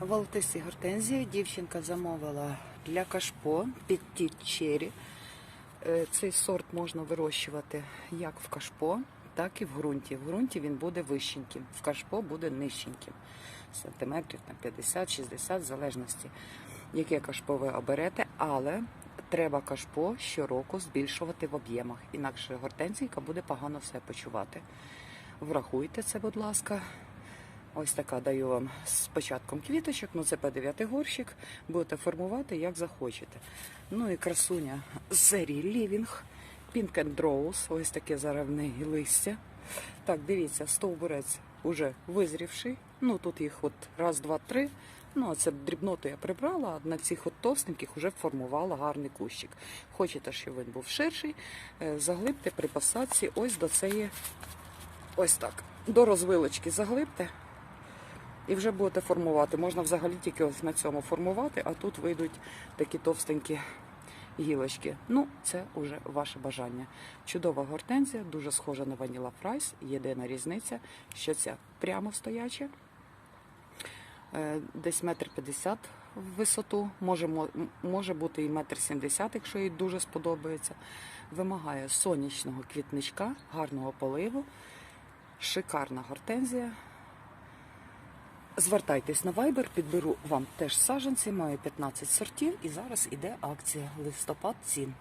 Волотисті гортензії дівчинка замовила для кашпо під ті чері. Е, Цей сорт можна вирощувати як в кашпо, так і в ґрунті. В ґрунті він буде вищеньким, в кашпо буде нижченьким. Сантиметрів на 50-60, в залежності, яке кашпо ви оберете, але треба кашпо щороку збільшувати в об'ємах, інакше гортензійка буде погано себе почувати. Врахуйте це, будь ласка. Ось така даю вам з початком квіточок, ну це П9 горщик. Будете формувати як захочете. Ну і красуня з Living, Pink and Rose, ось таке неї листя. Так, дивіться, стовбурець уже визрівший. Ну тут їх от раз, два, три. Ну, а це дрібноту я прибрала, а на цих от товстеньких вже формувала гарний кущик. Хочете, щоб він був ширший, е, заглибте при посадці ось до цієї, ось так. До розвилочки заглибте і вже будете формувати. Можна взагалі тільки ось на цьому формувати, а тут вийдуть такі товстенькі гілочки. Ну, це вже ваше бажання. Чудова гортензія, дуже схожа на ваніла фрайс. Єдина різниця, що ця прямо стояча, е, десь метр п'ятдесят в висоту, може, може бути і метр сімдесят, якщо їй дуже сподобається. Вимагає сонячного квітничка, гарного поливу, шикарна гортензія. Звертайтесь на Viber, підберу вам теж саджанці, маю 15 сортів і зараз іде акція листопад цін.